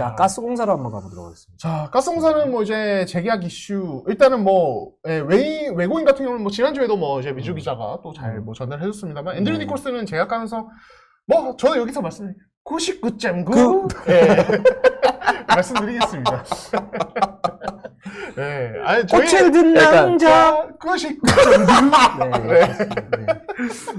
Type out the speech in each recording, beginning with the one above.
자, 가스공사로 한번 가보도록 하겠습니다. 자, 가스공사는 뭐 이제 재계약 이슈 일단은 뭐 예, 외 외고인 같은 경우는 뭐 지난주에도 뭐 이제 미주 기자가 또 잘 뭐 전달해 줬습니다만 앤드류 네. 니콜스는 재계약하면서 뭐 저는 여기서 말씀 99.9 예. 말씀드리겠습니다. 예. 아니 저희 꽃을 든 약간- 남자. 99.9 네, 그렇습니다. 네.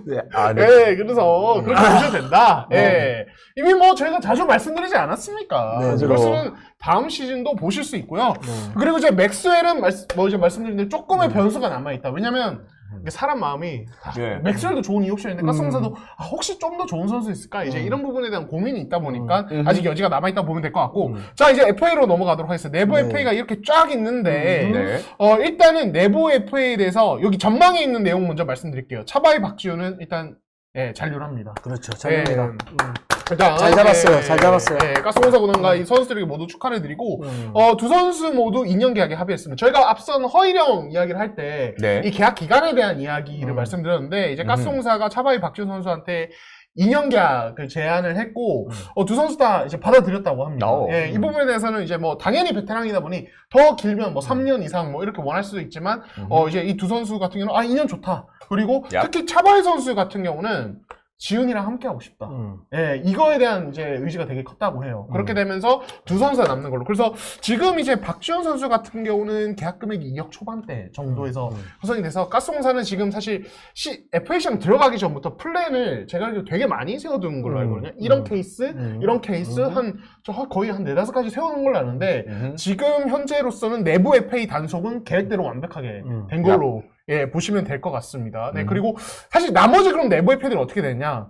네, 아, 네. 예, 그래서 그렇게 보셔도 된다. 예. 이미 뭐 저희가 자주 말씀드리지 않았습니까? 네, 니콜스는 다음 시즌도 보실 수 있고요. 네. 그리고 이제 맥스웰은 말, 뭐 이제 말씀드린 대로 조금의 변수가 남아 있다. 왜냐면 이게 사람 마음이 다- 네. 맥스웰도 좋은 이 옵션인데 음. 가스공사도 아, 혹시 좀 더 좋은 선수 있을까? 이제 음. 이런 부분에 대한 고민이 있다 보니까 음. 아직 여지가 남아 있다 보면 될 것 같고 음. 자 이제 FA로 넘어가도록 하겠습니다. 내부 네. FA가 이렇게 쫙 있는데 음. 네. 어, 일단은 내부 FA에 대해서 여기 전망에 있는 내용 먼저 말씀드릴게요. 차바이 박지우는 일단 예, 잔류합니다. 그렇죠. 잘합니다. 예. 음. 일단 잘 잡았어요. 예, 잘 잡았어요. 예, 가스공사 군원과 이 선수들에게 모두 축하를 드리고 음. 어, 두 선수 모두 2년 계약에 합의했습니다. 저희가 앞선 허일영 이야기를 할 때 이 네. 계약 기간에 대한 이야기를 음. 말씀드렸는데 이제 음. 가스공사가 차바이 박지우 선수한테 2년 계약을 제안을 했고 음. 어, 두 선수 다 이제 받아들였다고 합니다. 오. 예, 이 음. 부분에 대해서는 이제 뭐 당연히 베테랑이다 보니 더 길면 뭐 3년 이상 뭐 이렇게 원할 수도 있지만 어, 이제 이 두 선수 같은 경우는 아 2년 좋다. 그리고 야. 특히 차바이 선수 같은 경우는 지훈이랑 함께 하고 싶다. 음. 예, 이거에 대한 이제 의지가 되게 컸다고 해요. 그렇게 음. 되면서 두 선수가 남는 걸로. 그래서 지금 이제 박지현 선수 같은 경우는 계약 금액이 2억 초반대 정도에서 음. 구성이 돼서 가스공사는 지금 사실 C, FA시장 들어가기 전부터 플랜을 제가 알기로 되게 많이 세워둔 걸로 음. 알고 있거든요. 이런 음. 케이스, 음. 이런 케이스 음. 한, 저 거의 한 네다섯 가지 세워놓은 걸로 아는데 음. 지금 현재로서는 내부 FA 단속은 계획대로 완벽하게 음. 된 걸로 예, 보시면 될 것 같습니다. 네, 음. 그리고 사실 나머지 그럼 내부 FA들은 어떻게 되냐?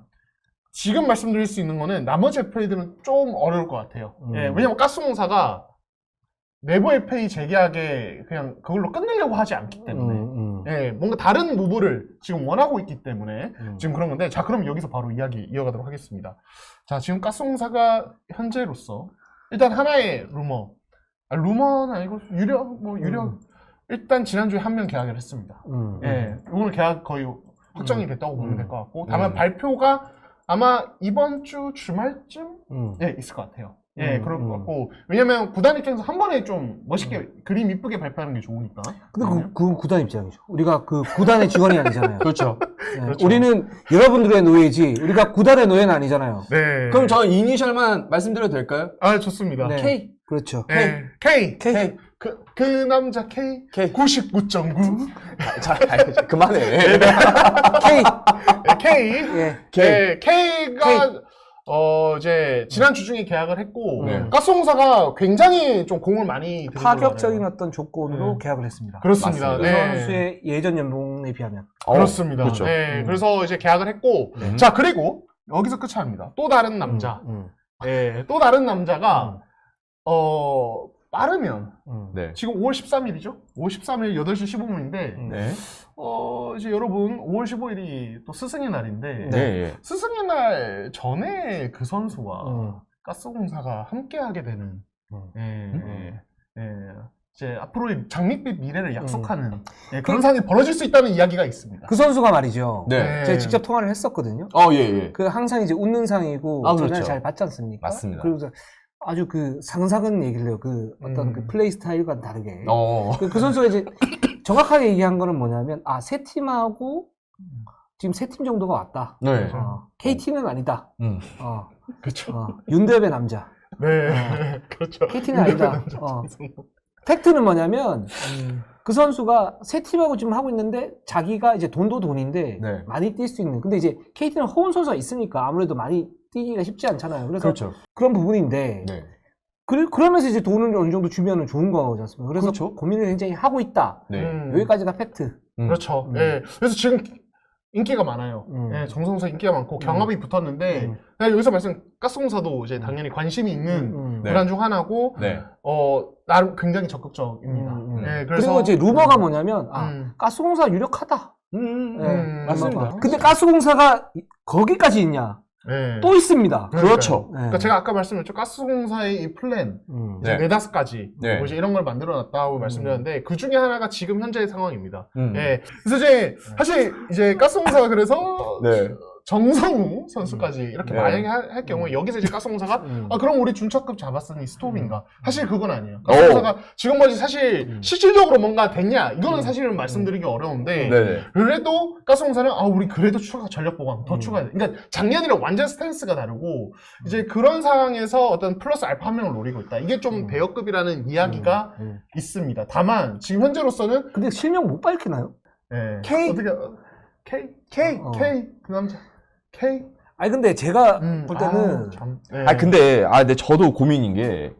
지금 말씀드릴 수 있는 거는 나머지 FA들은 좀 어려울 것 같아요. 음. 예, 왜냐면 가스공사가 내부 FA 재계약에 그냥 그걸로 끝내려고 하지 않기 때문에 음. 음. 예, 뭔가 다른 무브를 지금 원하고 있기 때문에 음. 지금 그런 건데 자 그럼 여기서 바로 이야기 이어가도록 하겠습니다. 자 지금 가스공사가 현재로서 일단 하나의 루머 아, 루머는 아니고 유력 뭐 유력 음. 일단 지난주에 한 명 계약을 했습니다. 음. 예, 오늘 계약 거의 확정이 됐다고 보면 음. 될것 같고 다만 음. 발표가 아마 이번 주 주말쯤 음. 예 있을 것 같아요. 예, 음, 그럴 것 음. 같고 왜냐면 구단 입장에서 한 번에 좀 멋있게 그림 이쁘게 발표하는 게 좋으니까. 근데 그, 그건 구단 입장이죠. 우리가 그 구단의 직원이 아니잖아요. 그렇죠. 네, 그렇죠. 우리는 여러분들의 노예지, 우리가 구단의 노예는 아니잖아요. 네. 그럼 저 이니셜만 말씀드려도 될까요? 아 좋습니다. 네. K. 그렇죠. 네. K. K. 그, 그 남자 K. K. 99.9. 아, 자, 아니, 그만해. K. K. 예. 네, K가 어 이제 지난 주 중에 계약을 했고 네. 가스공사가 굉장히 좀 공을 많이 들인 걸로 파격적인 알아요. 어떤 조건으로 네. 계약을 했습니다. 그렇습니다. 맞습니다. 네. 선수의 예전 연봉에 비하면. 어, 그렇습니다. 그렇죠. 네, 음. 그래서 이제 계약을 했고 음. 자 그리고 여기서 끝이 아닙니다. 또 다른 남자. 음, 네, 또 다른 남자가 음. 어 빠르면 음. 네. 지금 5월 13일이죠? 5월 13일 8시 15분인데 음. 네. 어 이제 여러분 5월 15일이 또 스승의 날인데 네. 예. 스승의 날 전에 그 선수와 음. 가스공사가 함께하게 되는 음. 예, 음. 예, 예. 이제 앞으로의 장밋빛 음. 미래를 약속하는 예, 그런 상황이 벌어질 수 있다는 이야기가 있습니다. 그 선수가 말이죠. 네. 제가 직접 통화를 했었거든요. 어, 예, 예. 그 항상 이제 웃는 상이고 아, 전화를 그렇죠. 잘 받지 않습니까? 맞습니다. 그리고 아주 그 상상은 얘기를 해요. 그 어떤 음. 그 플레이 스타일과 다르게. 어. 그, 그 선수가 이제 정확하게 얘기한 거는 뭐냐면 아 세 팀하고 지금 세 팀 정도가 왔다. 네. 어, KT는 아니다. 음. 어, 그렇죠. 어, 윤대엽의 남자. 네, 그렇죠. KT는 아니다. 어. 팩트는 뭐냐면 그 선수가 세 팀하고 지금 하고 있는데 자기가 이제 돈도 돈인데 네. 많이 뛸 수 있는. 근데 이제 KT는 허운 선수가 있으니까 아무래도 많이 뛰기가 쉽지 않잖아요. 그래서 그렇죠. 그런 부분인데 네. 그, 그러면서 이제 돈을 어느 정도 주면 좋은 거지 않습니까? 그래서 그렇죠. 고민을 굉장히 하고 있다. 네. 음, 여기까지가 팩트. 음. 그렇죠. 음. 예. 그래서 지금 인기가 많아요. 음. 예, 정성사 인기가 많고 경합이 붙었는데 음. 여기서 말씀 가스공사도 이제 당연히 관심이 있는 음. 네. 구단 중 하나고 네. 어 나름 굉장히 적극적입니다. 음, 음. 예, 그리고 이제 루머가 뭐냐면 아 음. 가스공사 유력하다. 음, 예, 음, 맞습니다. 루머가. 근데 가스공사가 이- 거기까지 있냐? 예. 또 있습니다. 그러니까요. 그렇죠. 네. 그러니까 제가 아까 말씀드렸죠. 가스공사의 이 플랜 음. 네. 네. 다섯 가지 네. 뭐 이제 이런 걸 만들어 놨다고 말씀드렸는데 그 중에 하나가 지금 현재의 상황입니다. 음. 예. 그래서 이제 사실 이제 가스공사가 그래서 네. 정성우 선수까지 이렇게 네. 만약에 할, 할 경우에 여기서 이제 가스공사가 음. 아 그럼 우리 준척급 잡았으니 스톱인가? 사실 그건 아니에요. 오. 가스공사가 지금 뭐지 사실 음. 실질적으로 뭔가 됐냐? 이거는 음. 사실은 말씀드리기 어려운데 네네. 그래도 가스공사는 아 우리 그래도 추가 전력 보강 더 음. 추가해. 그러니까 작년이랑 완전 스탠스가 다르고 이제 그런 상황에서 어떤 플러스 알파 한 명을 노리고 있다. 이게 좀 음. 배역급이라는 이야기가 음. 있습니다. 다만 지금 현재로서는 근데 실명 못 밝히나요? 예, K? 어떻게 K K 어. K 그 남자 K 아니 근데 제가 음, 볼 때는 아우, 참. 예. 아 근데 아 근데 저도 고민인 게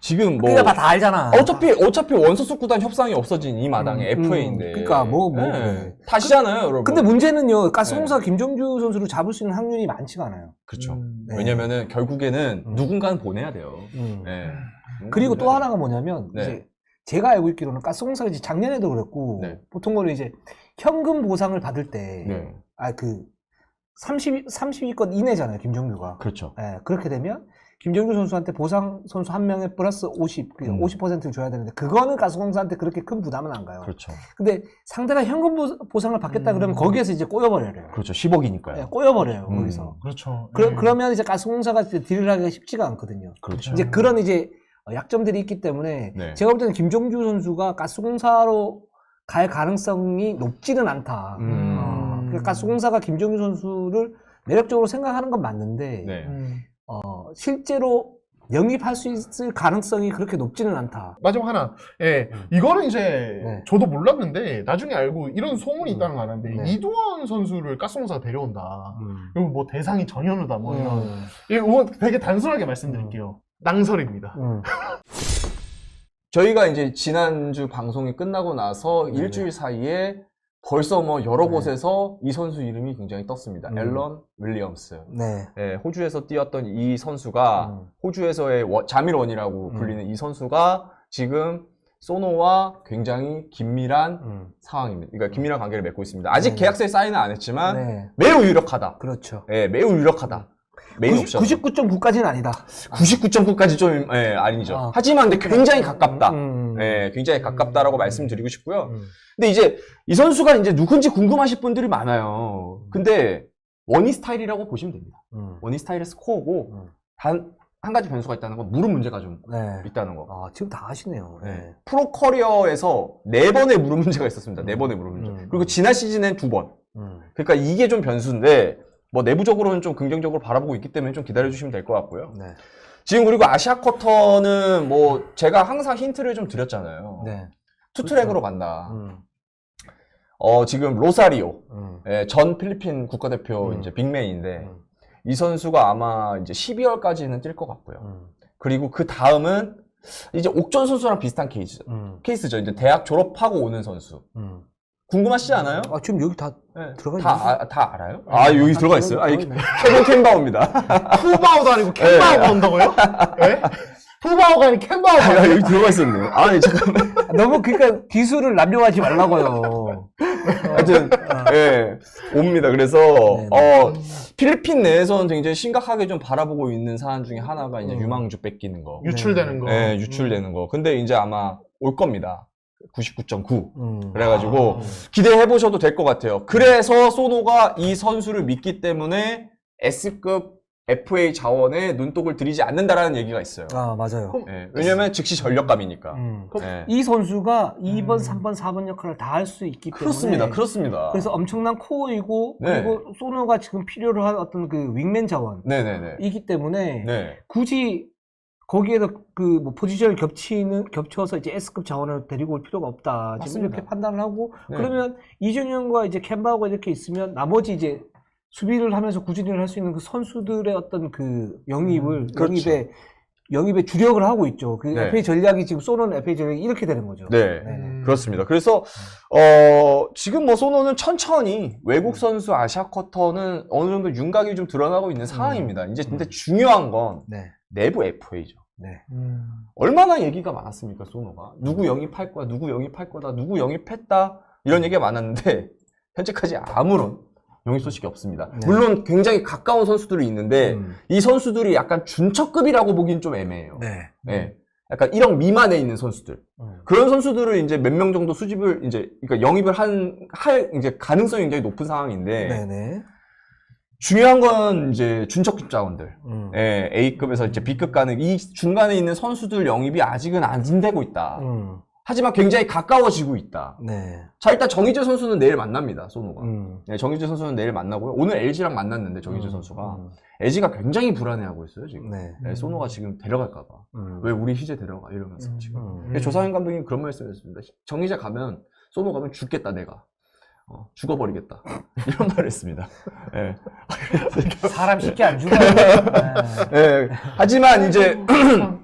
지금 뭐 그러니까 다 알잖아. 어차피 어차피 원소속 구단 협상이 없어진 이 마당에 음, FA인데. 그러니까 뭐, 뭐, 네. 다시잖아요, 여러분. 근데 문제는요, 가스공사 김정주 선수를 잡을 수 있는 확률이 많지가 않아요. 그렇죠. 음, 네. 왜냐면은 결국에는 음. 누군가는 보내야 돼요. 음. 네. 그리고 또 보내야 하나가 뭐냐면 네. 이제 제가 알고 있기로는 가스공사가 이제 작년에도 그랬고 네. 보통 거는 이제 현금 보상을 받을 때 돼요. 네. 아그 30, 30위권 이내잖아요, 김정규가. 그렇죠. 예, 그렇게 되면 김정규 선수한테 보상 선수 한 명에 플러스 50, 그 음. 50%를 줘야 되는데 그거는 가스공사한테 그렇게 큰 부담은 안 가요. 그렇죠. 근데 상대가 현금 보- 보상을 받겠다 음. 그러면 거기에서 이제 꼬여버려요. 그렇죠. 10억이니까요. 예, 꼬여버려요, 음. 거기서. 그렇죠. 그러, 예. 그러면 이제 가스공사가 이제 딜을 하기가 쉽지가 않거든요. 그렇죠. 이제 음. 그런 이제 어, 약점들이 있기 때문에 네. 제가 볼 때는 김종주 선수가 가스공사로 갈 가능성이 높지는 않다. 음. 어, 그러니까 가스공사가 김종주 선수를 매력적으로 생각하는 건 맞는데 네. 음. 어, 실제로 영입할 수 있을 가능성이 그렇게 높지는 않다. 마지막 하나. 예. 음. 이거는 이제 네. 저도 몰랐는데 나중에 알고 이런 소문이 음. 있다는 거 아는데 네. 이두원 선수를 가스공사가 데려온다. 음. 그리고 뭐 대상이 전현우다 뭐 이런. 음. 이거 되게 단순하게 말씀드릴게요. 낭설입니다. 음. 저희가 이제 지난주 방송이 끝나고 나서 네네. 일주일 사이에 벌써 뭐 여러 네. 곳에서 이 선수 이름이 굉장히 떴습니다. 음. 앨런 윌리엄스. 네. 네, 호주에서 뛰었던 이 선수가 음. 호주에서의 원- 자밀원이라고 음. 불리는 이 선수가 지금 소노와 굉장히 긴밀한 음. 상황입니다. 그러니까 긴밀한 관계를 맺고 있습니다. 아직 네. 계약서에 사인은 안 했지만 네. 매우 유력하다. 그렇죠. 네, 매우 유력하다. 메인 옵션. 99.9까지는 아니다. 99.9까지 좀 예, 아니죠. 아. 하지만 근데 굉장히 가깝다. 음. 예, 굉장히 가깝다라고 말씀드리고 싶고요. 음. 근데 이제 이 선수가 이제 누군지 궁금하실 분들이 많아요. 근데 원희 스타일이라고 보시면 됩니다. 음. 원희 스타일의 스코어고 음. 단 한 가지 변수가 있다는 건 무릎 문제가 좀 네. 있다는 거. 아, 지금 다 아시네요. 네. 프로 커리어에서 네 번의 무릎 문제가 있었습니다. 네 음. 번의 무릎 문제. 음. 그리고 지난 시즌엔 두 번. 음. 그러니까 이게 좀 변수인데 뭐 내부적으로는 좀 긍정적으로 바라보고 있기 때문에 좀 기다려 주시면 될 것 같고요. 네. 지금 그리고 아시아 쿼터는 뭐 제가 항상 힌트를 좀 드렸잖아요. 네. 투 트랙으로 간다. 음. 어 지금 로사리오 음. 예, 전 필리핀 국가대표 음. 이제 빅맨인데 음. 이 선수가 아마 이제 12월까지는 뛸 것 같고요. 음. 그리고 그 다음은 이제 옥전 선수랑 비슷한 케이스, 음. 케이스죠. 이제 대학 졸업하고 오는 선수. 음. 궁금하시지 않아요? 아, 지금 여기 다 네. 들어가 다, 있네. 아, 다 알아요? 아, 여기 들어가 있어요? 아, 이게. 케빈 캔바우입니다. 푸바오도 아니고 캔바오가 온다고요? 예? 푸바오가 아니고 캔바오가 아, 온다고요? 여기 들어가 있었네. 아니, 잠깐만. 너무 그러니까 기술을 남용하지 말라고요. 하여튼, 예, 옵니다. 그래서, 네, 어, 필리핀 내에서는 굉장히 심각하게 좀 바라보고 있는 사안 중에 하나가 이제 음. 유망주 뺏기는 거. 유출되는 거. 예, 유출되는 거. 근데 이제 아마 올 겁니다. 99.9. 음. 그래가지고 아. 기대해 보셔도 될 것 같아요. 그래서 소노가 이 선수를 믿기 때문에 S급 FA 자원에 눈독을 들이지 않는다라는 얘기가 있어요. 아, 맞아요. 그럼- 예, 왜냐면 즉시 전력감이니까. 음. 예. 이 선수가 2번, 음. 3번, 4번 역할을 다 할 수 있기 때문에 그렇습니다. 그렇습니다. 그래서 엄청난 코어이고 네. 그리고 소노가 지금 필요로 한 어떤 그 윙맨 자원이기 네네네. 때문에 네. 굳이 거기에서 그 뭐 포지션을 겹치는 겹쳐서 이제 S급 자원을 데리고 올 필요가 없다. 지금 맞습니다. 이렇게 판단을 하고 네. 그러면 이준영과 이제 캔바우가 이렇게 있으면 나머지 이제 수비를 하면서 구진을 할 수 있는 그 선수들의 어떤 그 영입을 음, 그렇죠. 영입에 영입에 주력을 하고 있죠. 그 네. FA 전략이 지금 쏘는 FA 전략이 이렇게 되는 거죠. 네. 네. 그렇습니다. 그래서 어 지금 뭐 소노는 천천히 외국 음. 선수 아시아 쿼터는 어느 정도 윤곽이 좀 드러나고 있는 상황입니다. 이제 근데 음. 중요한 건 네. 내부 FA죠. 네. 음. 얼마나 얘기가 많았습니까, 소노가? 누구 영입할 거야, 누구 영입할 거다, 누구 영입했다, 이런 얘기가 많았는데, 현재까지 아무런 영입 소식이 없습니다. 네. 물론 굉장히 가까운 선수들이 있는데, 음. 이 선수들이 약간 준척급이라고 보기엔 좀 애매해요. 네. 예. 약간 1억 미만에 있는 선수들. 음. 그런 선수들을 이제 몇 명 정도 수집을, 이제, 그러니까 영입을 한, 할, 이제 가능성이 굉장히 높은 상황인데, 네네. 중요한 건 이제 준척급 자원들. 음. 예, A급에서 이제 B급 가는 이 중간에 있는 선수들 영입이 아직은 안 되고 있다. 음. 하지만 굉장히 가까워지고 있다. 네. 자, 일단 정희재 선수는 내일 만납니다, 소노가. 음. 네, 정희재 선수는 내일 만나고요. 오늘 LG랑 만났는데, 정희재 음. 선수가. 음. LG가 굉장히 불안해하고 있어요, 지금. 네. 네, 소노가 지금 데려갈까봐. 음. 왜 우리 희재 데려가? 이러면서 음. 지금. 음. 근데 조상현 감독님 그런 말씀 했습니다. 정희재 가면, 소노 가면 죽겠다, 내가. 어, 죽어버리겠다. 이런 말을 했습니다. 예. 사람 쉽게 안 죽어요. 네. 예. 하지만 이제, 희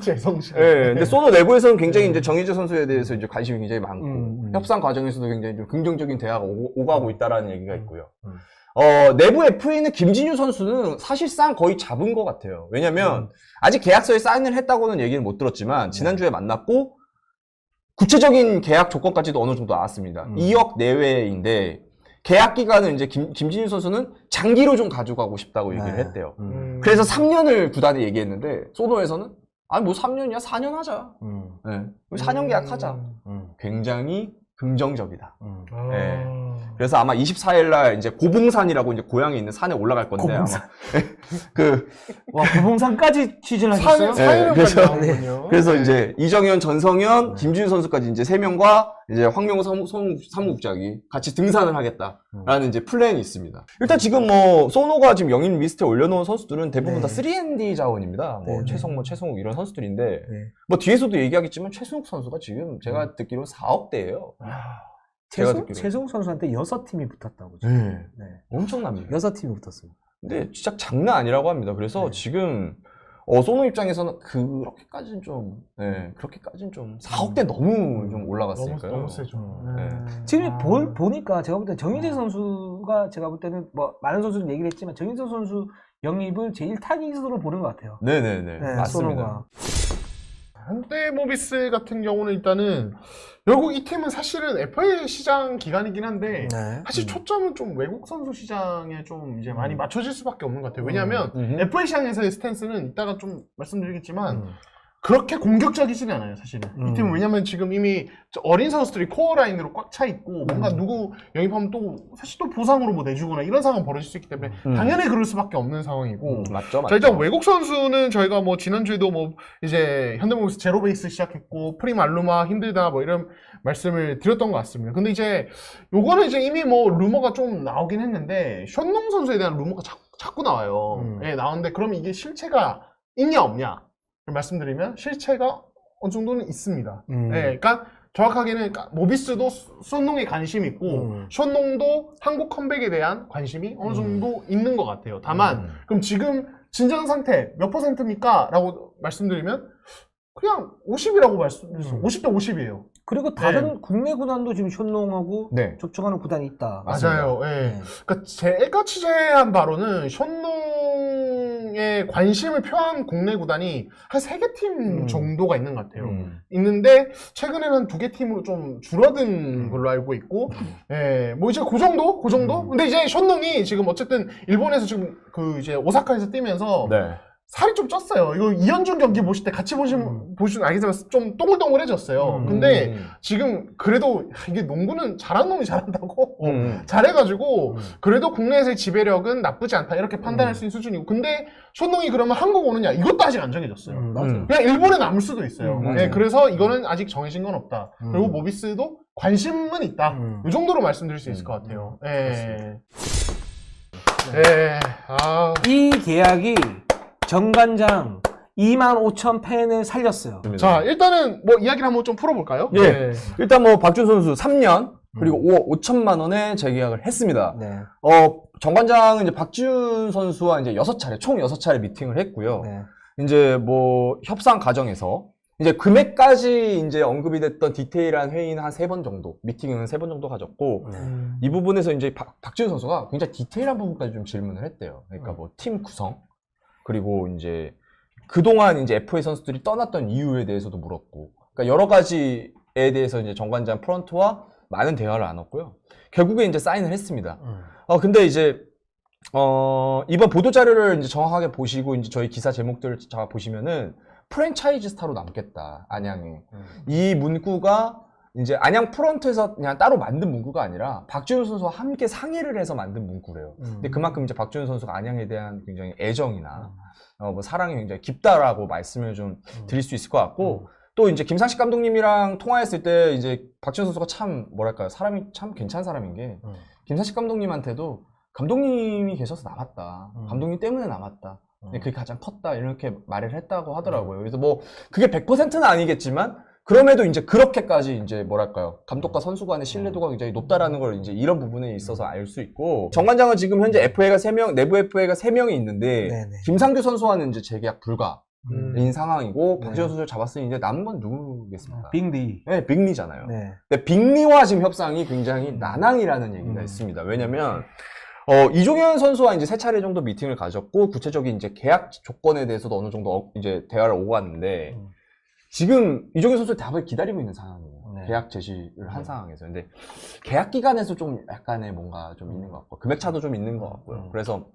재 성실. 예, 근데 소노 내부에서는 굉장히 이제 정희재 선수에 대해서 이제 관심이 굉장히 많고 음, 음. 협상 과정에서도 굉장히 좀 긍정적인 대화가 오, 가고 있다라는 얘기가 있고요. 음. 어, 내부 FA는 김진유 선수는 사실상 거의 잡은 것 같아요. 왜냐면 음. 아직 계약서에 사인을 했다고는 얘기는 못 들었지만 지난주에 만났고 구체적인 계약 조건까지도 어느 정도 나왔습니다. 음. 2억 내외인데 계약 기간은 이제 김, 김진유 선수는 장기로 좀 가져가고 싶다고 얘기를 네. 했대요. 음. 그래서 3년을 구단이 얘기했는데 소노에서는 아니 뭐 3년이야 4년 하자. 음. 네. 4년 계약하자. 음. 굉장히 긍정적이다. 음. 아. 네. 그래서 아마 24일 날 이제 고봉산이라고 이제 고향에 있는 산에 올라갈 건데 고봉산. 아마 그 와, 구봉산까지 취진하셨어요? 네, 사연까지 그래서- 나오는군요. 그래서 네. 이제 이정현, 전성현, 네. 김준일 선수까지 이제 세 명과 이제 황명호 사무, 사무, 사무국장이 같이 등산을 하겠다라는 이제 플랜이 있습니다. 일단 지금 뭐 소노가 지금 영입 리스트에 올려놓은 선수들은 대부분 네. 다 3ND 자원입니다. 뭐 네, 네. 최성모, 최성욱 이런 선수들인데 네. 뭐 뒤에서도 얘기하겠지만 최승욱 선수가 지금 제가 듣기로 4억대예요. 제가 최승, 듣기로. 최승욱 선수한테 여섯 팀이 붙었다고. 지금. 네. 네. 엄청납니다. 여섯 팀이 붙었습니다. 근데 진짜 장난 아니라고 합니다. 그래서 네. 지금 어, 소노 입장에서는 그렇게까지는 좀, 네, 그렇게까지는 좀 4억대 너무 좀 올라갔으니까요. 너무 세죠. 네. 지금 아. 볼, 보니까 제가 볼 때 정희재 선수가 제가 볼 때는 뭐 많은 선수들 얘기를 했지만 정희재 선수 영입을 제일 타깃으로 보는 것 같아요. 네네네. 네, 맞습니다. 소노가. 현대모비스 같은 경우는 일단은 결국 이 팀은 사실은 FA 시장 기간이긴 한데 네. 사실 음. 초점은 좀 외국 선수 시장에 좀 이제 많이 맞춰질 수밖에 없는 것 같아요. 왜냐하면 음흠. FA 시장에서의 스탠스는 이따가 좀 말씀드리겠지만 음. 그렇게 공격적이지는 않아요, 사실은. 음. 이 팀은 왜냐면 지금 이미 저 어린 선수들이 코어 라인으로 꽉 차 있고 뭔가 음. 누구 영입하면 또 사실 또 보상으로 뭐 내주거나 이런 상황 벌어질 수 있기 때문에 음. 당연히 그럴 수밖에 없는 상황이고 음, 맞죠, 맞죠. 자 일단 외국 선수는 저희가 뭐 지난주에도 뭐 이제 현대모비스 제로 베이스 시작했고 프림 알루마 힘들다 뭐 이런 말씀을 드렸던 것 같습니다. 근데 이제 요거는 이제 이미 뭐 루머가 좀 나오긴 했는데 션농 선수에 대한 루머가 자, 자꾸 나와요. 음. 예, 나오는데 그러면 이게 실체가 있냐 없냐 말씀드리면 실체가 어느 정도는 있습니다. 음. 예, 그러니까 정확하게는 그러니까 모비스도 션농에 관심 있고 음. 션농도 한국 컴백에 대한 관심이 어느 정도 있는 것 같아요. 다만 음. 그럼 지금 진정 상태 몇 퍼센트입니까? 라고 말씀드리면 그냥 50이라고 말씀드렸어요. 음. 50대 50이에요. 그리고 다른 국내 구단도 지금 션농하고 네. 접촉하는 구단이 있다. 맞습니다. 맞아요. 예. 네. 그러니까 제가 취재한 바로는 션농 에 관심을 표한 국내 구단이 한 세 개 팀 음. 정도가 있는 것 같아요. 음. 있는데 최근에는 한 두 개 팀으로 좀 줄어든 음. 걸로 알고 있고, 예, 뭐 이제 그 정도, 그 정도. 음. 근데 이제 션농이 지금 어쨌든 일본에서 지금 그 이제 오사카에서 뛰면서 네. 살이 좀 쪘어요. 이거 이현준 경기 보실 때 같이 보시면 음. 보시면 알겠지만 좀 동글동글해졌어요. 음. 근데 음. 지금 그래도 이게 농구는 잘하는 놈이 잘한다고. 음. 잘해가지고 음. 그래도 국내에서의 지배력은 나쁘지 않다 이렇게 판단할 음. 수 있는 수준이고 근데 션농이 그러면 한국 오느냐 이것도 아직 안 정해졌어요. 음, 맞아요. 음. 그냥 일본에 남을 수도 있어요. 음, 예, 맞아요. 그래서 이거는 아직 정해진 건 없다. 음. 그리고 모비스도 관심은 있다. 음. 이 정도로 말씀드릴 수 있을 음. 것 같아요. 음, 예. 예. 아. 이 계약이 정관장 2만 5천 팬을 살렸어요. 자, 일단은 뭐 이야기를 한번 좀 풀어볼까요? 예. 네. 일단 뭐 박준 선수 3년 그리고 음. 5억 5천만 원에 재계약을 했습니다. 네. 어, 정관장은 이제 박준 선수와 이제 6차례, 총 6차례 미팅을 했고요. 네. 이제 뭐 협상 과정에서 이제 금액까지 이제 언급이 됐던 디테일한 회의는 한 세 번 정도, 미팅은 세 번 정도 가졌고, 네. 이 부분에서 이제 박, 박지훈 선수가 굉장히 디테일한 부분까지 좀 질문을 했대요. 그러니까 음. 뭐팀 구성, 그리고 이제 그동안 이제 FA 선수들이 떠났던 이유에 대해서도 물었고, 그러니까 여러 가지에 대해서 이제 정관장 프런트와 많은 대화를 나눴고요. 결국에 이제 사인을 했습니다. 음. 어, 근데 이제, 어, 이번 보도 자료를 이제 정확하게 보시고, 이제 저희 기사 제목들을 잘 보시면은, 프랜차이즈 스타로 남겠다, 안양에. 음. 이 문구가 이제 안양 프런트에서 그냥 따로 만든 문구가 아니라 박준호 선수와 함께 상의를 해서 만든 문구래요. 음. 근데 그만큼 이제 박준호 선수가 안양에 대한 굉장히 애정이나 어, 뭐 사랑이 굉장히 깊다라고 말씀을 좀 드릴 수 있을 것 같고 또 이제 김상식 감독님이랑 통화했을 때 이제 박준호 선수가 참 뭐랄까요 사람이 참 괜찮은 사람인 게 음. 김상식 감독님한테도 감독님이 계셔서 남았다. 음. 감독님 때문에 남았다. 음. 그게 가장 컸다. 이렇게 말을 했다고 하더라고요. 그래서 뭐 그게 100%는 아니겠지만 그럼에도 이제 그렇게까지 이제 뭐랄까요. 감독과 선수 간의 신뢰도가 굉장히 높다라는 걸 이제 이런 부분에 있어서 알 수 있고 정관장은 지금 현재 FA가 3명, 내부 FA가 3명이 있는데 네네. 김상규 선수와는 이제 재계약 불가인 음. 상황이고 네. 박지원 선수를 잡았으니 이제 남은 건 누구겠습니까? 빅리. 네, 빅리잖아요. 네. 근데 빅리와 지금 협상이 굉장히 음. 난항이라는 얘기가 음. 있습니다. 왜냐면 어, 이종현 선수와 이제 세 차례 정도 미팅을 가졌고 구체적인 이제 계약 조건에 대해서도 어느 정도 어- 이제 대화를 오고 갔는데 음. 지금 이종현 선수의 답을 기다리고 있는 상황이에요. 네. 계약 제시를 한 네. 상황에서 근데 계약 기간에서 좀 약간의 뭔가 좀 있는 것 같고 금액 차도 좀 있는 것 같고요. 음. 그래서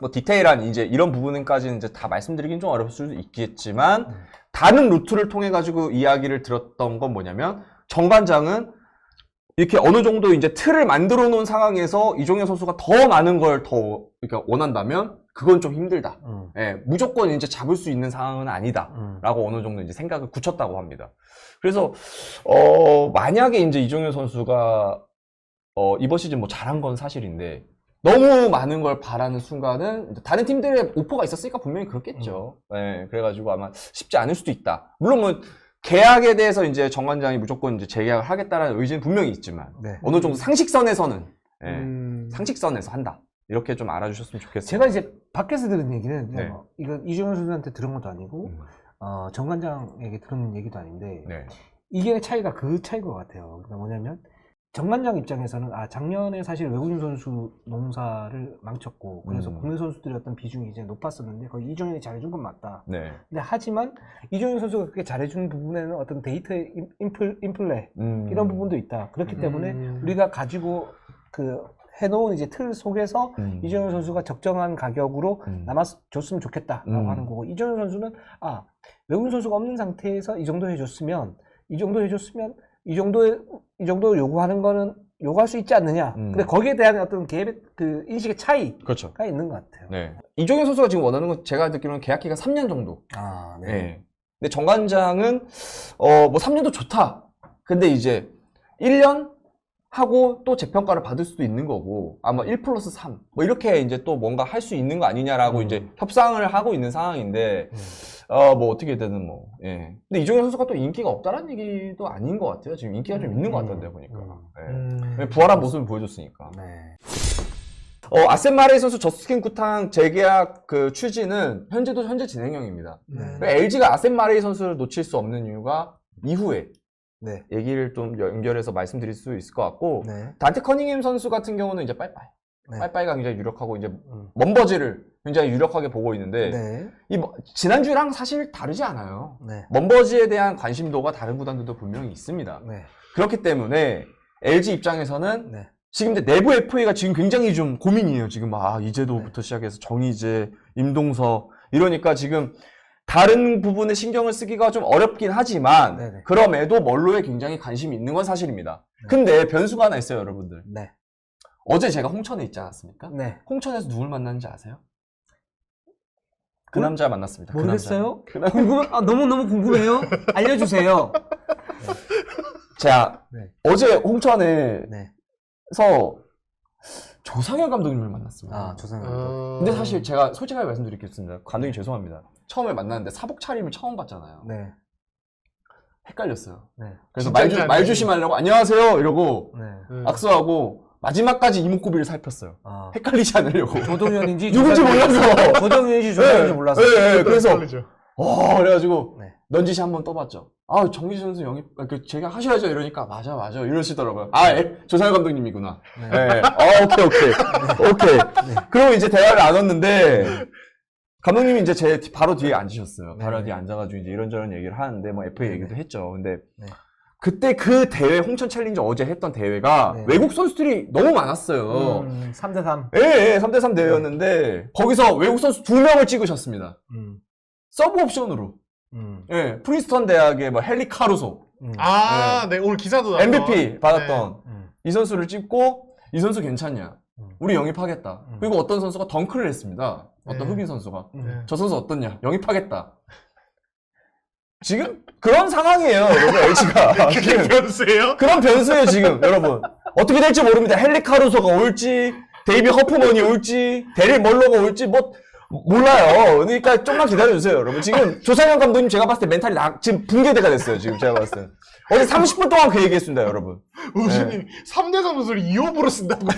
뭐 디테일한 이제 이런 부분까지는 이제 다 말씀드리긴 좀 어려울 수 있겠지만 음. 다른 루트를 통해 가지고 이야기를 들었던 건 뭐냐면 정관장은 이렇게 어느 정도 이제 틀을 만들어 놓은 상황에서 이종현 선수가 더 많은 걸 더 그러니까 원한다면 그건 좀 힘들다. 음. 예, 무조건 이제 잡을 수 있는 상황은 아니다. 음. 라고 어느 정도 이제 생각을 굳혔다고 합니다. 그래서 어 만약에 이제 이종현 선수가 어 이번 시즌 뭐 잘한 건 사실인데 너무 많은 걸 바라는 순간은 다른 팀들의 오퍼가 있었으니까 분명히 그렇겠죠. 예, 그래가지고 아마 쉽지 않을 수도 있다. 물론 뭐 계약에 대해서 이제 정관장이 무조건 이제 재계약을 하겠다라는 의지는 분명히 있지만 네. 어느 정도 상식선에서는 예, 음. 상식선에서 한다. 이렇게 좀 알아주셨으면 좋겠어요. 제가 이제 밖에서 들은 얘기는 네. 어, 이거 이종현 선수한테 들은 것도 아니고 음, 어, 정관장에게 들은 얘기도 아닌데 네. 이게 차이가 그 차이인 것 같아요. 그러니까 뭐냐면 정관장 입장에서는 아 작년에 사실 외국인 선수 농사를 망쳤고 그래서 음. 국내 선수들의 어떤 비중이 이제 높았었는데 거기 이종현이 잘해준 건 맞다. 네. 근데 하지만 이종현 선수가 그렇게 잘해준 부분에는 어떤 데이터의 인- 인플, 인플레 음. 이런 부분도 있다. 그렇기 음. 때문에 음. 우리가 가지고 그 해놓은 이제 틀 속에서 음. 이종현 선수가 적정한 가격으로 음. 남았줬으면 좋겠다라고 음. 하는 거고 이종현 선수는 아 외국인 선수가 없는 상태에서 이 정도 해줬으면 이 정도 해줬으면 이 정도의 이 정도 요구하는 거는 요구할 수 있지 않느냐. 음. 근데 거기에 대한 어떤 계획 그 인식의 차이가 그렇죠. 있는 것 같아요. 네. 이종현 선수가 지금 원하는 건 제가 듣기로는 계약 기간 3년 정도. 아 네. 근데 정관장은 어 뭐 3년도 좋다. 근데 이제 1년 하고 또 재평가를 받을 수도 있는 거고 아마 1 플러스 3 뭐 이렇게 이제 또 뭔가 할 수 있는 거 아니냐라고 음. 이제 협상을 하고 있는 상황인데 음. 어뭐 어떻게 되든 뭐 예. 근데 이종현 선수가 또 인기가 없다라는 얘기도 아닌 것 같아요. 지금 인기가 좀 있는 것 같던데요 보니까. 음. 예. 음. 부활한 모습을 보여줬으니까. 네. 어, 아센마레이 선수 저스킨 쿠탕 재계약 그 추진은 현재도 현재 진행형입니다. 네. LG가 아센마레이 선수를 놓칠 수 없는 이유가 이후에 네. 얘기를 좀 연결해서 말씀드릴 수 있을 것 같고 네. 단테 커닝햄 선수 같은 경우는 이제 빠이빠이 네. 빠이빠이가 굉장히 유력하고 이제 음. 먼버즈를 굉장히 유력하게 보고 있는데 네. 이 뭐- 지난주랑 사실 다르지 않아요. 네. 먼버즈에 대한 관심도가 다른 구단들도 분명히 있습니다. 네. 그렇기 때문에 LG 입장에서는 네. 지금 이제 내부 FA가 지금 굉장히 좀 고민이에요. 지금 아 이제도부터 네. 시작해서 정희재, 임동서 이러니까 지금 다른 부분에 신경을 쓰기가 좀 어렵긴 하지만 네네. 그럼에도 멀로에 굉장히 관심이 있는 건 사실입니다. 네. 근데 변수가 하나 있어요, 여러분들. 네. 어제 제가 홍천에 있지 않았습니까? 네. 홍천에서 누굴 만났는지 아세요? 그 뭘? 남자 만났습니다. 그 모르겠어요? 남자. 그 남- 궁금 아, 너무 너무 궁금해요. 알려주세요. 제가 네. 어제 홍천에서 네. 조상현 감독님을 만났습니다. 아 조상현. 어. 근데 사실 제가 솔직하게 말씀드리겠습니다. 감독님 죄송합니다. 처음에 만났는데 사복 차림을 처음 봤잖아요. 네. 헷갈렸어요. 네. 그래서 진짜 말, 조, 잘말 알지. 조심하려고 안녕하세요 이러고 네. 음. 악수하고 마지막까지 이목구비를 살폈어요. 아. 헷갈리지 않으려고. 조동현인지 누군지 몰라서. 조동현인지 조동현인지 몰랐어. 예, 예, 그래서 그래서 헷갈리죠. 와 그래가지고 네. 넌지시 한번 떠봤죠. 아 정기지 선수 영입 아, 그 제가 하셔야죠 이러니까 맞아 맞아 이러시더라고요. 아 예, 조상현 감독님이구나. 네. 예. 어, 오케이 오케이 오케이. 네. 그리고 이제 대화를 나눴는데 감독님이 이제 제 뒤- 바로 뒤에 앉으셨어요. 바로 네. 뒤에 앉아가지고 이제 이런저런 얘기를 하는데 뭐 FA 네, 얘기도 했죠. 근데 네. 그때 그 대회 홍천 챌린저 어제 했던 대회가 네. 외국 선수들이 너무 많았어요. 음, 3대 3. 예, 예, 3대3 대회였는데 거기서 외국 선수 두 명을 찍으셨습니다. 음. 서브 옵션으로. 음. 예, 프린스턴 대학의 뭐 헨리 카루소 음. 아, 네. 오늘 기사도 나왔죠. MVP 받았던 음. 이 선수를 찍고 이 선수 괜찮냐? 음. 우리 영입하겠다. 음. 그리고 어떤 선수가 덩크를 했습니다. 어떤 네. 흑인 선수가 음. 네. 저 선수 어떻냐? 영입하겠다. 지금 그런 상황이에요, 여러분 LG가 그게 변수예요? 그런 변수예요 지금 여러분 어떻게 될지 모릅니다. 헨리 카루소가 올지 데이비 허프먼이 올지 데릴 멀로가 올지 뭐 몰라요. 그러니까 좀만 기다려주세요, 여러분. 지금 조상현 감독님 제가 봤을 때 멘탈이 나, 지금 붕괴대가 됐어요. 지금 제가 봤을 때 어제 30분 동안 그 얘기했습니다, 여러분. 우진님 3대 선수를 2호부로 쓴다고요?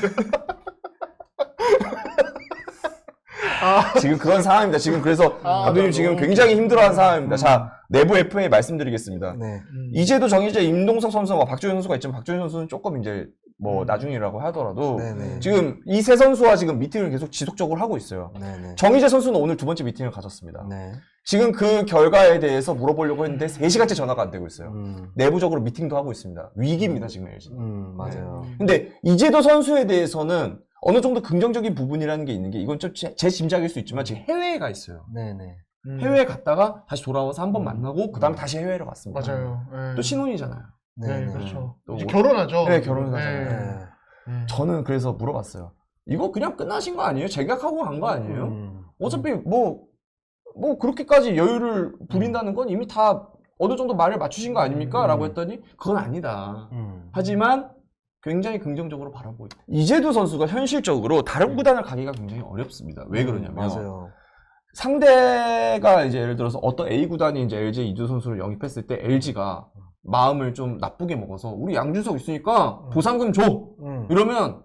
아, 지금 그런 상황입니다. 지금 그래서 아, 감독님 나 지금 굉장히 힘들어하는 음. 상황입니다. 자 내부 FA 말씀드리겠습니다. 네. 이제도 정희재, 임동석 선수와 박주현 선수가 있지만 박주현 선수는 조금 이제 뭐 음. 나중이라고 하더라도 네네. 지금 이 세 선수와 지금 미팅을 계속 지속적으로 하고 있어요. 네네. 정희재 선수는 오늘 두 번째 미팅을 가졌습니다. 네. 지금 그 결과에 대해서 물어보려고 했는데 3시간째 전화가 안 되고 있어요. 음. 내부적으로 미팅도 하고 있습니다. 위기입니다, 지금 LG. 음, 맞아요. 근데 이제도 선수에 대해서는 어느 정도 긍정적인 부분이라는 게 있는 게 이건 좀 제 짐작일 수 있지만 지금 해외에 가 있어요. 네네. 음. 해외에 갔다가 다시 돌아와서 한번 만나고 그 다음에 다시 해외로 갔습니다. 맞아요. 네. 또 신혼이잖아요. 네, 네네. 그렇죠. 또 이제 뭐- 결혼하죠. 네, 결혼을 하잖아요. 네. 음. 저는 그래서 물어봤어요. 이거 그냥 끝나신 거 아니에요? 제각하고 간 거 아니에요? 음. 어차피 뭐, 뭐 그렇게까지 여유를 부린다는 건 이미 다 어느 정도 말을 맞추신 거 아닙니까? 음. 라고 했더니 그건 아니다. 음. 하지만 굉장히 긍정적으로 바라보고 있다. 이재두 선수가 현실적으로 다른 구단을 가기가 굉장히 어렵습니다. 왜 그러냐면 맞아요. 상대가 이제 예를 들어서 어떤 A 구단이 이제 LG 이두 선수를 영입했을 때 LG가 마음을 좀 나쁘게 먹어서 우리 양준석 있으니까 보상금 줘 음. 이러면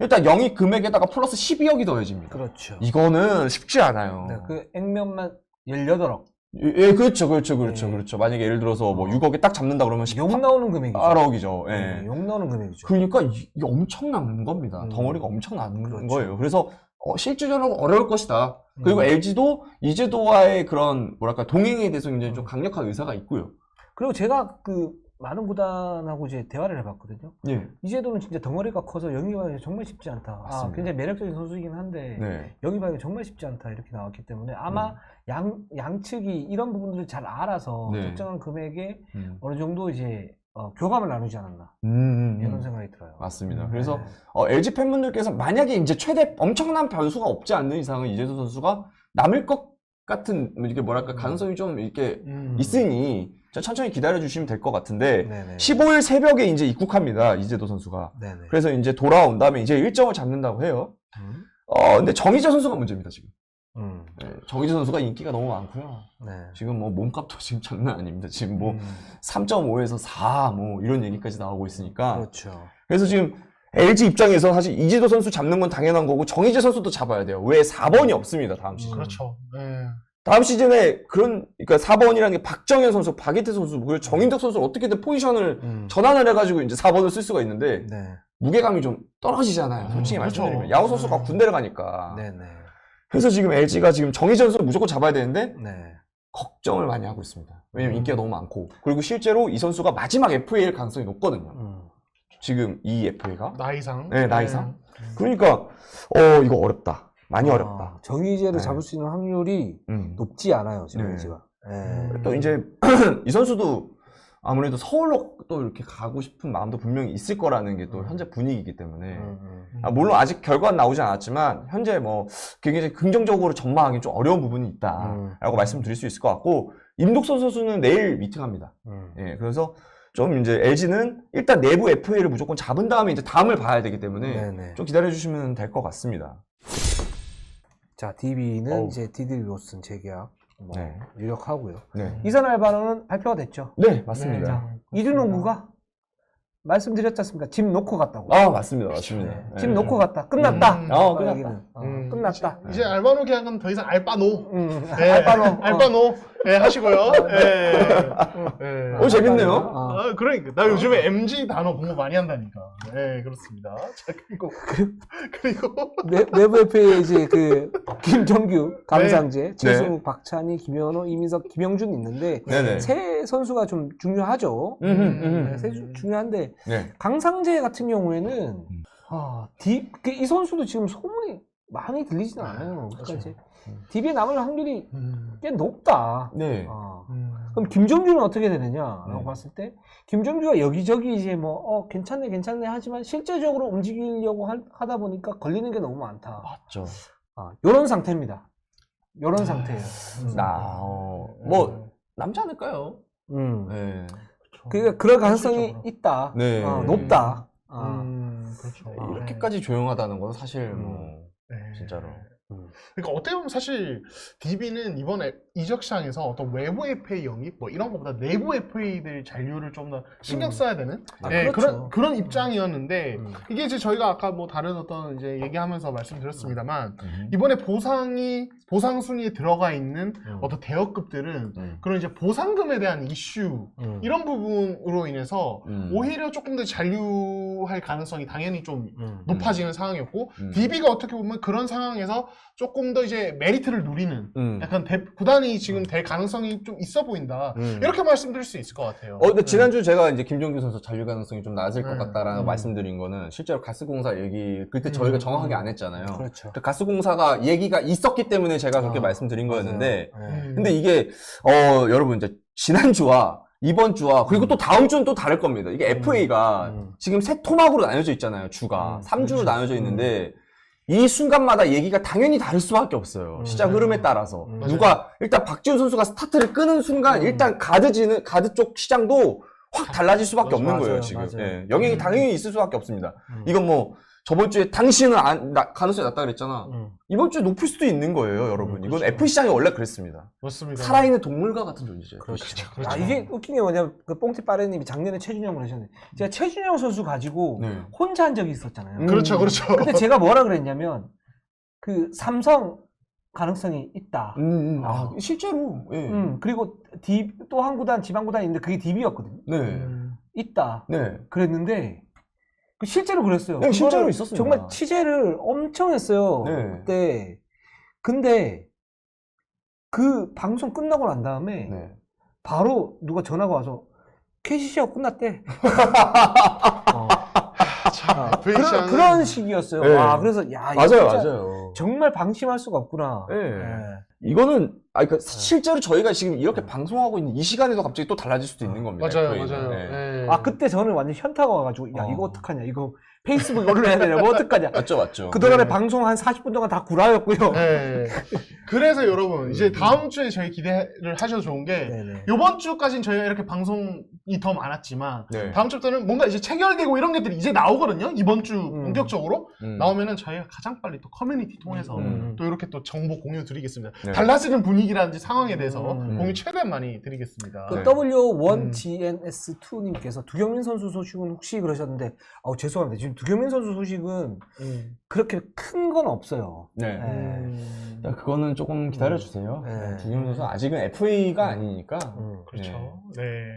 일단 영입 금액에다가 플러스 12억이 더해집니다. 그렇죠. 이거는 쉽지 않아요. 네, 그 액면만 18억. 예, 예, 그렇죠, 그렇죠, 그렇죠, 네. 그렇죠. 만약에 예를 들어서 뭐 어. 6억에 딱 잡는다 그러면 욕 나오는 금액이죠. 18억이죠. 예. 네, 욕 나오는 금액이죠. 그러니까 이- 이게 엄청난 겁니다. 음. 덩어리가 엄청난 그렇죠. 거예요. 그래서 어, 실질적으로 어려울 것이다. 그리고 음. LG도 이제도와의 그런 뭐랄까 동행에 대해서 굉장히 좀 강력한 의사가 있고요. 그리고 제가 그 많은 구단하고 이제 대화를 해봤거든요. 예. 이제도는 진짜 덩어리가 커서 영입하기 정말 쉽지 않다. 아, 맞습니다. 굉장히 매력적인 선수이긴 한데 네. 영입하기 정말 쉽지 않다 이렇게 나왔기 때문에 아마 양 양측이 이런 부분들을 잘 알아서 네. 특정한 금액에 음. 어느 정도 이제 어, 교감을 나누지 않았나 음, 음, 음. 이런 생각이 들어요. 맞습니다. 그래서 네. 어, LG 팬분들께서 만약에 이제 최대 엄청난 변수가 없지 않는 이상은 이재도 선수가 남을 것 같은 뭐 이게 뭐랄까 가능성이 좀 이렇게 음. 있으니 좀 천천히 기다려 주시면 될 것 같은데 네네. 15일 새벽에 이제 입국합니다. 이재도 선수가. 네네. 그래서 이제 돌아온 다음에 이제 일정을 잡는다고 해요. 음. 어, 근데 정희재 선수가 문제입니다, 지금. 음. 네, 정희재 선수가 인기가 너무 많고요. 네. 지금 뭐 몸값도 지금 장난 아닙니다. 지금 뭐 음. 3.5에서 4, 뭐 이런 얘기까지 나오고 있으니까. 그렇죠. 그래서 지금 LG 입장에서 사실 이재도 선수 잡는 건 당연한 거고 정희재 선수도 잡아야 돼요. 왜 4번이 없습니다, 다음 시즌. 그렇죠. 네. 다음 시즌에 그런, 그러니까 4번이라는 게 박정현 선수, 박예태 선수, 그리고 정인덕 선수를 어떻게든 포지션을 음. 전환을 해가지고 이제 4번을 쓸 수가 있는데 네. 무게감이 좀 떨어지잖아요. 솔직히 음, 그렇죠. 말씀드리면. 야구 선수가 음. 군대를 가니까. 네네. 그래서 지금 LG가 지금 정희재 선수를 무조건 잡아야 되는데 네. 걱정을 많이 하고 있습니다. 왜냐면 음. 인기가 너무 많고. 그리고 실제로 이 선수가 마지막 FA일 가능성이 높거든요. 음. 지금 이 FA가. 나이상. 네, 나이상. 그러니까, 어, 이거 어렵다. 많이 아, 어렵다. 정의제를 네. 잡을 수 있는 확률이 음. 높지 않아요, 지금 네. LG가. 네. 음. 또 이제 이 선수도 아무래도 서울로 또 이렇게 가고 싶은 마음도 분명히 있을 거라는 게또 음. 현재 분위기이기 때문에 음, 음. 아, 물론 아직 결과는 나오지 않았지만 현재 뭐 굉장히 긍정적으로 전망하기 좀 어려운 부분이 음. 있다라고 말씀드릴 수 있을 것 같고 임독선 선수는 내일 미팅합니다. 음. 예, 그래서 좀 이제 LG는 일단 내부 FA를 무조건 잡은 다음에 이제 다음을 봐야 되기 때문에 네네. 좀 기다려 주시면 될 것 같습니다. 자, DB는 어우. 이제 디드리 로슨 재계약 뭐 네. 유력하고요. 네, 이선 알바노는 발표가 됐죠. 네 맞습니다. 자, 이준홍구가 말씀드렸지 않습니까? 집 놓고 갔다고. 아 맞습니다, 맞습니다. 네. 예. 집 놓고 갔다. 끝났다. 음. 어, 그 끝났다. 어, 음. 끝났다. 이제 알바노 계약은 더 이상 알바노. 음, 네. 알바노. 어. 알바노. 네, 하시고요. 네. 네. 오, 재밌네요. 어. 아, 그러니까. 나 요즘에 MG 단어 공부 많이 한다니까. 네, 그렇습니다. 자, 그리고. 그리고. 내, 내부 FA 이제 그 김정규, 네. 강상재, 최승욱, 박찬희, 김현호, 이민석, 김영준 있는데 네네. 세 선수가 좀 중요하죠. 음, 음, 음. 네, 세 주- 중요한데 네. 강상재 같은 경우에는 음. 아, 디, 그이 선수도 지금 소문이 많이 들리지는 않아요. 그렇죠. 끝까지. DB에 남을 확률이 음. 꽤 높다. 네. 어. 음. 그럼 김정주는 어떻게 되느냐라고 네. 봤을 때 김정주가 여기저기 이제 뭐 어, 괜찮네 괜찮네 하지만 실제적으로 움직이려고 하, 다 보니까 걸리는 게 너무 많다. 맞죠. 아, 요런 상태입니다. 요런 상태예요. 나, 어, 뭐, 남지 않을까요? 음. 네. 그러니까 그럴 가능성이. 있다. 네. 어, 높다. 어. 음, 그렇죠. 아, 이렇게까지 조용하다는 건 사실 뭐, 네. 진짜로. 그러니까 어떻게 보면 사실 DB는 이번에 이적 시장에서 어떤 외부 FA 영입 뭐 이런 것보다 내부 FA들 잔류를 좀 더 신경 음. 써야 되는 아, 네, 그렇죠. 그런 그런 입장이었는데 음. 이게 이제 저희가 아까 뭐 다른 어떤 이제 얘기하면서 말씀드렸습니다만 음. 이번에 보상이 보상 순위에 들어가 있는 음. 어떤 대여급들은 음. 그런 이제 보상금에 대한 이슈 음. 이런 부분으로 인해서 음. 오히려 조금 더 잔류할 가능성이 당연히 좀 음. 높아지는 상황이었고 음. DB가 어떻게 보면 그런 상황에서 조금 더 이제 메리트를 누리는 음. 약간 대- 구단 이 지금 될 가능성이 좀 있어 보인다 음. 이렇게 말씀드릴 수 있을 것 같아요. 어, 근데 네. 지난주 제가 이제 김종규 선수 잔류 가능성이 좀 낮을 것 네. 같다라는 음. 말씀드린 거는 실제로 가스공사 얘기 그때 음. 저희가 정확하게 안 했잖아요. 그렇죠. 그 가스공사가 얘기가 있었기 때문에 제가 그렇게 아, 말씀드린 거였는데 맞아요. 음. 근데 이게 어 여러분 이제 지난주와 이번 주와 그리고 음. 또 다음 주는 또 다를 겁니다. 이게 FA가 음. 지금 세 토막으로 나뉘어져 있잖아요. 주가 음, 삼 3주로 그렇죠. 나뉘어져 있는데 이 순간마다 얘기가 당연히 다를 수밖에 없어요. 음. 시장 흐름에 따라서 음. 누가 일단 박지훈 선수가 스타트를 끄는 순간 음. 일단 가드지는 가드 쪽 시장도 확 달라질 수밖에 맞아요. 없는 거예요 맞아요. 지금. 맞아요. 예, 영향이 음. 당연히 있을 수밖에 없습니다. 음. 이건 뭐 저번 주에 당신은 안, 나- 가능성이 낮다 그랬잖아. 음. 이번 주에 높을 수도 있는 거예요, 여러분. 음, 이건 그렇죠. F 시장이 원래 그랬습니다. 맞습니다. 살아있는 동물과 같은 존재죠. 그렇죠. 그렇죠. 아, 이게 웃긴 게 뭐냐면 그 뽕티 빠레님이 작년에 최준영을 하셨는데 제가 최준영 선수 가지고 네. 혼자 한 적이 있었잖아요. 음. 그렇죠, 그렇죠. 근데 제가 뭐라 그랬냐면 그 삼성 가능성이 있다. 음, 음. 아, 아. 실제로. 예. 음, 그리고 또한 구단 지방 구단이 있는데 그게 DB였거든요. 네. 음. 있다. 네. 그랬는데 그 실제로 그랬어요. 네, 실제로 있었습니다. 정말 취재를 엄청 했어요. 네. 그때. 근데 그 방송 끝나고 난 다음에 네. 바로 누가 전화가 와서 KCC가 끝났대. 어. 참, 아, 그런, 그런 식이었어요. 네. 와, 그래서 야, 이거 맞아요, 진짜 맞아요. 정말 방심할 수가 없구나. 네. 예. 이거는, 아, 그러니까 실제로 저희가 지금 이렇게 방송하고 있는 이 시간에도 갑자기 또 달라질 수도 있는 겁니다. 맞아요, FA 는. 맞아요. 네. 네. 아 그때 저는 완전 현타가 와가지고 야 어. 이거 어떡하냐 이거 페이스북에 올려야 되냐 뭐 어떡하냐 맞죠, 맞죠. 그동안에 네. 방송 한 40분 동안 다 구라였고요 네. 그래서 여러분 이제 다음 주에 저희 기대를 하셔도 좋은 게 네네. 이번 주까지는 저희가 이렇게 방송이 더 많았지만 네. 다음 주부터는 뭔가 이제 체결되고 이런 것들이 이제 나오거든요. 이번 주 음. 본격적으로 음. 나오면은 저희가 가장 빨리 또 커뮤니티 통해서 음. 또 이렇게 또 정보 공유 드리겠습니다. 네. 달라지는 분위기라든지 상황에 대해서 음. 공유 최대한 많이 드리겠습니다. 그 네. W1GNS2님께서 두경민 선수 소식은 혹시 그러셨는데 아우 죄송합니다 지금 두경민 선수 소식은 음. 그렇게 큰 건 없어요 네. 네. 음. 야, 그거는 조금 기다려 주세요. 네. 두경 선수 아직은 FA가 아니니까. 음. 그렇죠. 네.